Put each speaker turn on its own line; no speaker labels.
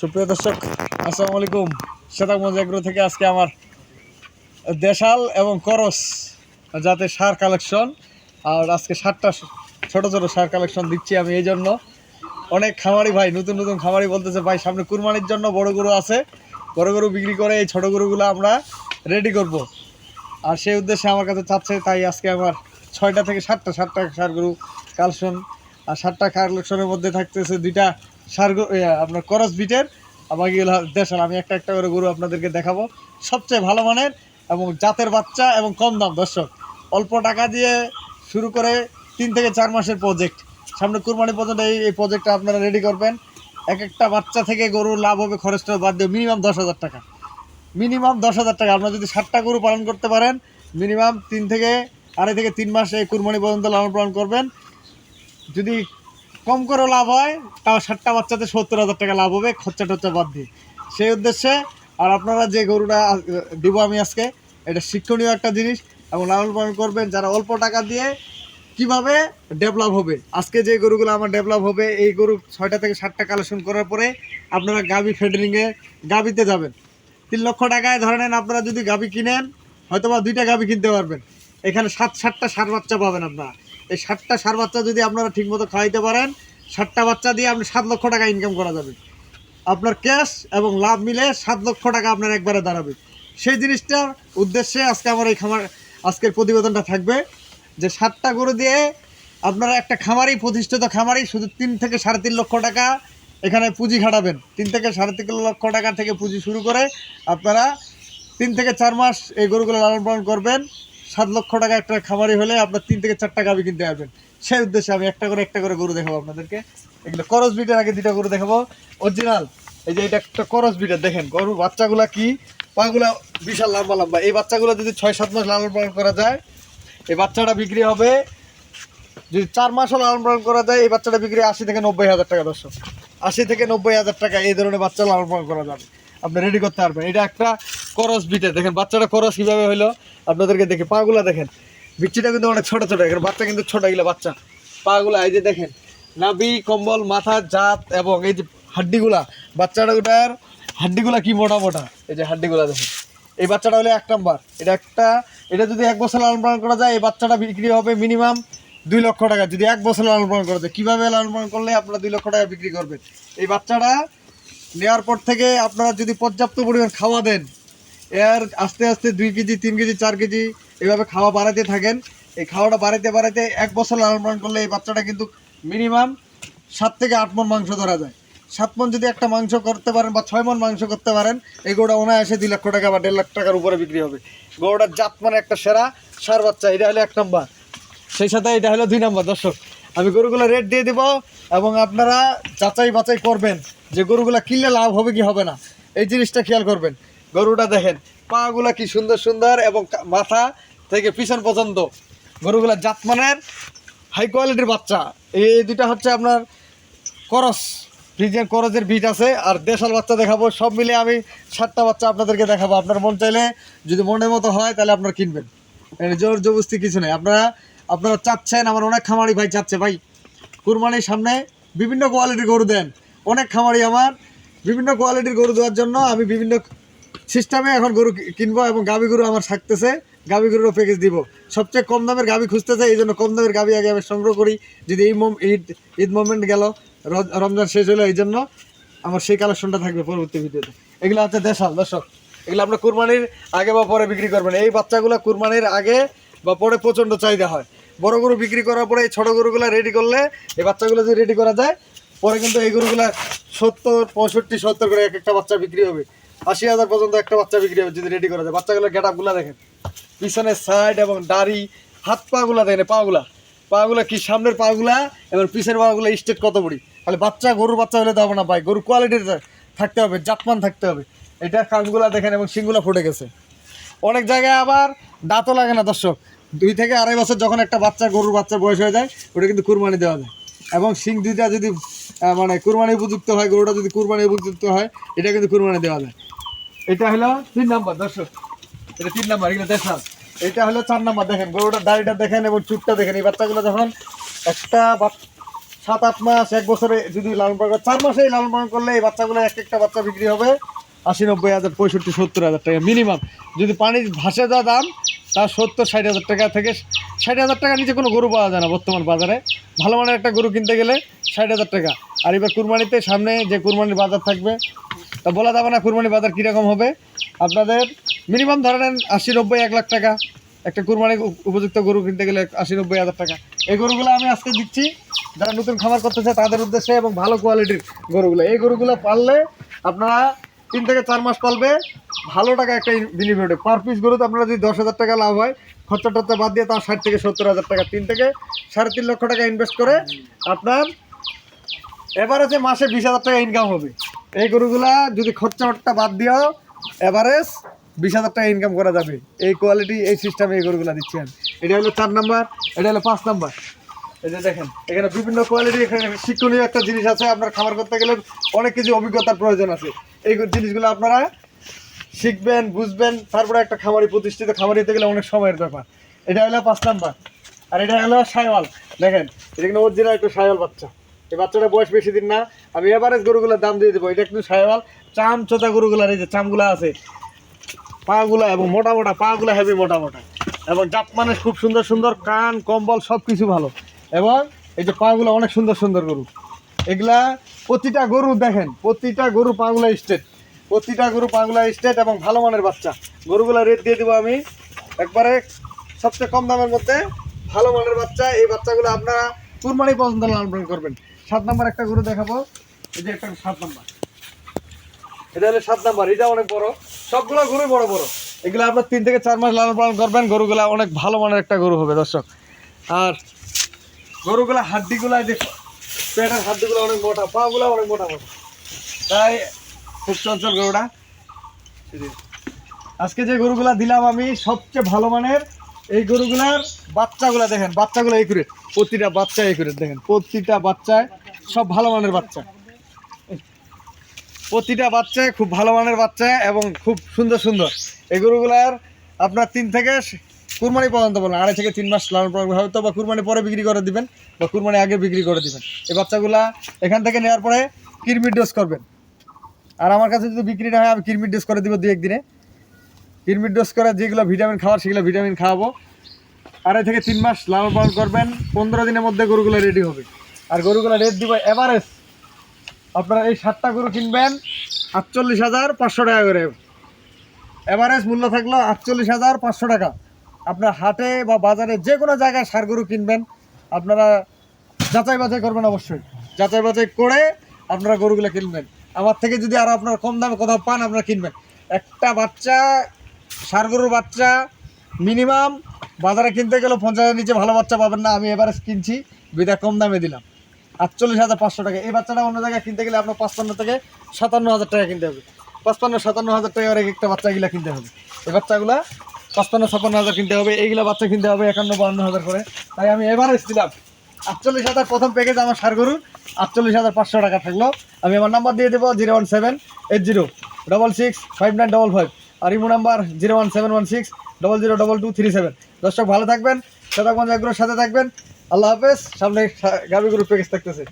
সুপ্রিয় দর্শক, আসসালামু আলাইকুম। শ্বেতাগঞ্জ এগ্রো থেকে আজকে আমার দেশাল এবং করস যাতে সার কালেকশন। আর আজকে সারটা ছোট ছোট সার কালেকশন দিচ্ছি আমি এই জন্য। অনেক খামারি ভাই, নতুন নতুন খামারি বলতেছে, ভাই, সামনে কুরবানির জন্য বড় গরু আছে। বড় গরু বিক্রি করে এই ছোট গরুগুলো আমরা রেডি করব। আর সেই উদ্দেশ্যে আমার কাছে চাচ্ছে, তাই আজকে আমার ছয়টা থেকে সাতটা সাতটা সার গরু কালেকশন। আর সাতটা কালেকশনের মধ্যে থাকতেছে দুইটা সার আপনার করস বিটের বাকিগুলো দেশাল। আমি একটা একটা করে গরু আপনাদেরকে দেখাবো। সবচেয়ে ভালো মানের এবং জাতের বাচ্চা এবং কম দাম, দর্শক। অল্প টাকা দিয়ে শুরু করে তিন থেকে চার মাসের প্রজেক্ট সামনে কুরবানি পর্যন্ত এই এই প্রজেক্টটা আপনারা রেডি করবেন। এক একটা বাচ্চা থেকে গরুর লাভ হবে খরচটা বাদ দিয়ে মিনিমাম দশ হাজার টাকা। মিনিমাম দশ হাজার টাকা। আপনারা যদি ষাটটা গরু পালন করতে পারেন মিনিমাম তিন থেকে আড়াই থেকে তিন মাস এই কুরবানি পর্যন্ত লালন পালন করবেন। যদি কম করে লাভ হয়, তাও ষাটটা বাচ্চাতে সত্তর হাজার টাকা লাভ হবে, খরচা টরচা বাদ দিয়ে। সেই উদ্দেশ্যে, আর আপনারা যে গরুটা দিব আমি আজকে, এটা শিক্ষণীয় একটা জিনিস, এবং লালন পালন করবেন যারা অল্প টাকা দিয়ে কীভাবে ডেভেলপ হবে। আজকে যে গরুগুলো আমার ডেভেলপ হবে, এই গরু ছয়টা থেকে সাতটা কালেকশন করার পরে আপনারা গাবি ফেডারিংয়ে গাবিতে যাবেন। তিন লক্ষ টাকায় ধরে নেন আপনারা যদি গাবি কিনেন হয়তো বা দুইটা গাবি কিনতে পারবেন। এখানে সাত, সাতটা সার বাচ্চা পাবেন আপনারা। এই সাতটা সার বাচ্চা যদি আপনারা ঠিকমতো খাওয়াইতে পারেন, সাতটা বাচ্চা দিয়ে আপনি সাত লক্ষ টাকা ইনকাম করা যাবে। আপনার ক্যাশ এবং লাভ মিলে সাত লক্ষ টাকা আপনার একবারে দাঁড়াবে। সেই জিনিসটার উদ্দেশ্যে আজকে আমার এই খামার আজকের প্রতিবেদনটা থাকবে যে সাতটা গরু দিয়ে আপনারা একটা খামারি, প্রতিষ্ঠিত খামারি শুধু তিন থেকে সাড়ে তিন লক্ষ টাকা এখানে পুঁজি খাটাবেন। তিন থেকে সাড়ে তিন লক্ষ টাকা থেকে পুঁজি শুরু করে আপনারা তিন থেকে চার মাস এই গরুগুলো লালন পালন করবেন। সাত লক্ষ টাকা একটা খামারি হলে আপনার তিন থেকে চারটা গাভি কিনতে পারবেন। সেই উদ্দেশ্যে আমি একটা করে একটা করে গরু দেখাবো আপনাদেরকে। এগুলো করস বিটের আগে দুটা গরু দেখাবো। অরিজিনাল এই যে এটা একটা করস বিটের দেখেন গরু বাচ্চাগুলা কি? পাগুলা বিশাল লম্বা লম্বা। এই বাচ্চাগুলো যদি ছয় সাত মাস লালন পালন করা যায়, এই বাচ্চাটা বিক্রি হবে, যদি চার মাসও লালন পালন করা যায়, এই বাচ্চাটা বিক্রি আশি থেকে নব্বই হাজার টাকা, দর্শক। আশি থেকে নব্বই হাজার টাকা এই ধরনের বাচ্চা লালন পালন করা যাবে। আপনি রেডি করতে পারবেন। এটা একটা করস বিটে দেখেন, বাচ্চাটা করস কীভাবে হলো আপনাদেরকে দেখে। পাগুলা দেখেন। বিচ্ছিটা কিন্তু অনেক ছোট ছোট। এখানে বাচ্চা কিন্তু ছোট এগুলো বাচ্চা। পাগুলা, এই যে দেখেন নাবি কম্বল, মাথা, জাত এবং এই যে হাড্ডিগুলা। বাচ্চাটা ওটার হাড্ডিগুলা কি মোটা মোটা? এই যে হাড্ডিগুলা দেখেন। এই বাচ্চাটা হলো এক নাম্বার। এটা একটা, এটা যদি এক বছর লালন পালন করা যায়, এই বাচ্চাটা বিক্রি হবে মিনিমাম দুই লক্ষ টাকা। যদি এক বছর লালন পালন করা যায়, কীভাবে লালন পালন করলে আপনারা দুই লক্ষ টাকা বিক্রি করবেন? এই বাচ্চাটা নেওয়ার পর থেকে আপনারা যদি পর্যাপ্ত পরিমাণ খাওয়া দেন, এর আস্তে আস্তে দুই কেজি, তিন কেজি, চার কেজি এভাবে খাওয়া বাড়াতে থাকেন। এই খাওয়াটা বাড়াতে বাড়াতে এক বছর লালন পালন করলে এই বাচ্চাটা কিন্তু মিনিমাম সাত থেকে আট মন মাংস ধরা যায়। সাত মন যদি একটা মাংস করতে পারেন বা ছয় মন মাংস করতে পারেন, এই গরুটা অনায়াসে দুই লক্ষ টাকা বা দেড় লাখ টাকার উপরে বিক্রি হবে। গরুটার জাত মানে একটা সেরা, সার বাচ্চা, এটা হলো এক নম্বর। সেই সাথে এটা হলো দুই নম্বর। দর্শক, আমি গরুগুলো রেট দিয়ে দিব এবং আপনারা যাচাই বাছাই করবেন। যে গরুগুলা কিনলে লাভ হবে কি হবে না? এই জিনিসটা খেয়াল করবেন। গরুটা দেখেন, পাগুলা কি সুন্দর সুন্দর এবং মাথা থেকে পিছন পর্যন্ত। গরুগুলা জাতমানের হাই কোয়ালিটির বাচ্চা। এই দুইটা হচ্ছে আপনার করস। ফ্রিজিয়ান করজের বিট আছে, আর দেশাল বাচ্চা দেখাবো। সব মিলে আমি সাতটা বাচ্চা আপনাদেরকে দেখাবো। আপনার মন চাইলে যদি মনের মতো হয়, তাহলে আপনারা কিনবেন। জোর জবস্তি কিছু নেই। আপনারা আপনারা চাচ্ছেন, আমার অনেক খামারি ভাই চাচ্ছে, ভাই। কুরবানির সামনে বিভিন্ন কোয়ালিটির গরু দেন। অনেক খামারি আমার। বিভিন্ন কোয়ালিটির গরু দেওয়ার জন্য আমি বিভিন্ন সিস্টেমে এখন গরু কিনবো এবং গাভী গরু আমার থাকতেছে। গাভী গরুরও প্যাকেজ দিব। সবচেয়ে কম দামের গাভী খুঁজতেছে, এই জন্য কম দামের গাভী আগে আমি সংগ্রহ করি। যদি এই মোম ঈদ ঈদ মোমেন্ট গেল রমজান শেষ হলো, এই জন্য আমার সেই কালেকশনটা থাকবে পরবর্তী ভিডিওতে এগুলো হচ্ছে দেশাল, দর্শক। এগুলো আপনার কুরবানির আগে বা পরে বিক্রি করবেন এই বাচ্চাগুলো কুরবানির আগে বা পরে প্রচণ্ড চাহিদা হয়। বড় গরু বিক্রি করার পরে এই ছোটো গরুগুলো রেডি করলে, এই বাচ্চাগুলো যদি রেডি করা যায় পরে কিন্তু এই গরুগুলা সত্তর, পঁয়ষট্টি, সত্তর করে এক একটা বাচ্চা বিক্রি হবে। আশি হাজার পর্যন্ত একটা বাচ্চা বিক্রি হবে যদি রেডি করা যায়। বাচ্চাগুলো গেট আপগুলো দেখেন। পিছনের সাইড এবং দাড়ি, হাত পাগুলা দেখেন পাগুলা। পাগুলা কি সামনের পাগুলা এবং পিছের পাগুলা স্টেট কত বড়ি? তাহলে বাচ্চা, গরুর বাচ্চা হলে তো না ভাই। গরুর কোয়ালিটির থাকতে হবে, জাতমান থাকতে হবে। এটা কানগুলা দেখেন এবং শিংগুলা ফুটে গেছে। অনেক জায়গায় আবার দাঁতও লাগে না, দর্শক। দুই থেকে আড়াই বছর যখন একটা বাচ্চা, গরুর বাচ্চার বয়স হয়ে যায়, ওটা কিন্তু কুরবানি দেওয়া যায়। এবং শিং দুইটা যদি মানে কুরবানি উপযুক্ত হয়, গরুটা যদি কুরবানি উপযুক্ত হয়, এটা কিন্তু কুরবানি দেওয়া যায়। এটা হলো তিন নম্বর, দর্শক। এটা তিন নম্বর, এগুলো দেখান এটা হলো চার নম্বর, দেখেন, গরুটার দাড়িটা দেখেন এবং চুটটা দেখেন। এই বাচ্চাগুলো যখন একটা সাত, আট মাস, এক বছরে যদি লালন পালন চার মাসেই লালন পালন করলে এই বাচ্চাগুলো এক একটা বাচ্চা বিক্রি হবে আশি, নব্বই হাজার, পঁয়ষট্টি, সত্তর হাজার টাকা মিনিমাম। যদি পানির ভাসে যা দাম তার সত্তর, ষাট হাজার টাকা থেকে ষাট হাজার টাকা নিচে কোনো গরু পাওয়া যায় না বর্তমান বাজারে। ভালো মানের একটা গরু কিনতে গেলে ষাট হাজার টাকা। আর এবার কুরবানিতে সামনে যে কুরবানির বাজার থাকবে, তা বলা যাবে না কুরবানি বাজার কীরকম হবে। আপনাদের মিনিমাম ধরে নেন আশি, নব্বই, এক লাখ টাকা। একটা কুরবানি উপযুক্ত গরু কিনতে গেলে আশি, নব্বই হাজার টাকা। এই গরুগুলো আমি আজকে দিচ্ছি। যারা নতুন খামার করতেছে, তাদের উদ্দেশ্যে এবং ভালো কোয়ালিটির গরুগুলো। এই গরুগুলো পাললে আপনারা তিন থেকে চার মাস পালবে। ভালো টাকা একটা বেনিফিট পার পিস গরুতে আপনারা যদি দশ হাজার টাকা লাভ হয়, খরচা টরচা বাদ দিয়ে তার ষাট থেকে সত্তর হাজার টাকা। তিন থেকে সাড়ে তিন লক্ষ টাকা ইনভেস্ট করে আপনার এভারেজে মাসে বিশ হাজার টাকা ইনকাম হবে। এই গরুগুলা যদি খরচাটা বাদ দিও এভারেজ বিশ হাজার টাকা ইনকাম করা যাবে। এই কোয়ালিটি এই সিস্টেমে এই গরুগুলা দিচ্ছি আমি। এটা হলো চার নাম্বার, এটা হলো পাঁচ নাম্বার। এই যে দেখেন, এখানে বিভিন্ন কোয়ালিটি এখানে শিক্ষণীয় একটা জিনিস আছে, আপনার খাবার করতে গেলে অনেক কিছু অভিজ্ঞতার প্রয়োজন আছে। এই জিনিসগুলো আপনারা শিখবেন, বুঝবেন, তারপরে একটা খামারি প্রতিষ্ঠিত, খামারি হতে গেলে অনেক সময়ের ব্যাপার। এটা হলো পাঁচ নাম্বার। আর এটা হলো সাইওয়াল। দেখেন, এটা কিন্তু অরিজিনাল একটু সাইওয়াল বাচ্চা। এই বাচ্চাটা বয়স বেশি দিন না। আমি এভারেজ গরুগুলোর দাম দিয়ে দেবো। এটা কিন্তু সাইওয়াল। চাম চোতা গরুগুলার, এই যে চামগুলো আছে, পাগুলা এবং মোটা মোটা, পাগুলা হেভি মোটা মোটা। এবং জাত মানে খুব সুন্দর সুন্দর কান, কম্বল সব কিছু ভালো। এবং এই যে পাগুলো অনেক সুন্দর সুন্দর গরু। এগুলা প্রতিটা গরু দেখেন, প্রতিটা গরু পাগুলা স্টেট প্রতিটা গরু পাগুলা স্টেট এবং ভালো মানের বাচ্চা। গরুগুলা রেট দিয়ে দেবো আমি একবারে সবচেয়ে কম দামের মধ্যে ভালো মানের বাচ্চা। এই বাচ্চাগুলো আপনারা কুরবানি পর্যন্ত লালন পালন করবেন। সাত নাম্বার একটা গরু দেখাবো। এই যে একটা সাত নাম্বার। এটা হলো সাত নাম্বার, এটা অনেক বড়। সবগুলো গরু বড় বড়। এগুলো আপনার তিন থেকে চার মাস লালন পালন করবেন, গরুগুলা অনেক ভালো মানের একটা গরু হবে, দর্শক। আর গরুগুলা, হাড্ডিগুলা দেখো পেটের হাড্ডিগুলো অনেক মোটা, পাগুলো অনেক মোটা মোটা। তাই খুব চঞ্চল গরুটা। আজকে যে গরুগুলা দিলাম আমি, সবচেয়ে ভালো মানের এই গরুগুলার বাচ্চাগুলা দেখেন, বাচ্চাগুলো একুরেট প্রতিটা বাচ্চা একুরেট দেখেন, প্রতিটা বাচ্চায় সব ভালো মানের বাচ্চা। প্রতিটা বাচ্চায় খুব ভালো মানের বাচ্চা এবং খুব সুন্দর সুন্দর। এই গরুগুলার আপনার তিন থেকে কুরবানি পর্যন্ত বলেন আড়াই থেকে তিন মাস লালন পালন হয়তো বা কুরবানি পরে বিক্রি করে দিবেন বা কুরবানি আগে বিক্রি করে দিবেন। এই বাচ্চাগুলা এখান থেকে নেওয়ার পরে কিরমিট ডোজ করবেন। আর আমার কাছে যদি বিক্রি না হয়, আমি কিরমিট ডোজ করে দিব দু একদিনে। কিরমিট ডোজ করে যেগুলো ভিটামিন খাওয়ার, সেগুলো ভিটামিন খাওয়াবো। আড়াই থেকে তিন মাস লালন পালন করবেন। পনেরো দিনের মধ্যে গরুগুলো রেডি হবে। আর গরুগুলো রেট দিব এভারেজ আপনারা এই সাতটা গরু কিনবেন, আটচল্লিশ হাজার পাঁচশো টাকা করে। এভারেজ মূল্য থাকল আটচল্লিশ হাজার পাঁচশো টাকা। আপনার হাটে বা বাজারে যে কোনো জায়গায় সার গরু কিনবেন। আপনারা যাচাই বাছাই করবেন অবশ্যই। যাচাই বাছাই করে আপনারা গরুগুলো কিনবেন। আমার থেকে যদি আরও আপনারা কম দামে কোথাও পান, আপনারা কিনবেন। একটা বাচ্চা সার গরুর বাচ্চা, মিনিমাম বাজারে কিনতে গেলে পঞ্চাশ হাজার নিচে ভালো বাচ্চা পাবেন না। আমি এবারে কিনছি, বিদা কম দামে দিলাম। আটচল্লিশ হাজার পাঁচশো টাকা। এই বাচ্চাটা অন্য জায়গায় কিনতে গেলে আপনার পাঁচপান্ন থেকে সাতান্ন হাজার টাকা কিনতে হবে। পাঁচপান্ন সাতান্ন হাজার টাকা এক একটা বাচ্চাগুলা কিনতে হবে। এই বাচ্চাগুলা পাঁচপান্ন, ছাপ্পান্ন হাজার কিনতে হবে, এইগুলো বাচ্চা কিনতে হবে, একান্ন বান্ন হাজার করে। তাই আমি এভারেজ দিলাম, আটচল্লিশ হাজার প্রথম প্যাকেজ আমার সার গরুর, আটচল্লিশ হাজার পাঁচশো টাকা থাকল। আমি আমার নাম্বার দিয়ে দেবো zero one seven eight zero double six five nine double five আর Imo number zero one seven one six double zero double two three seven. দর্শক, ভালো থাকবেন সদাগঞ্জ এগুলোর সাথে থাকবেন। আল্লাহ হাফেজ, সামনে গাভী গ্রুপ প্যাকেজ থাকতেছে।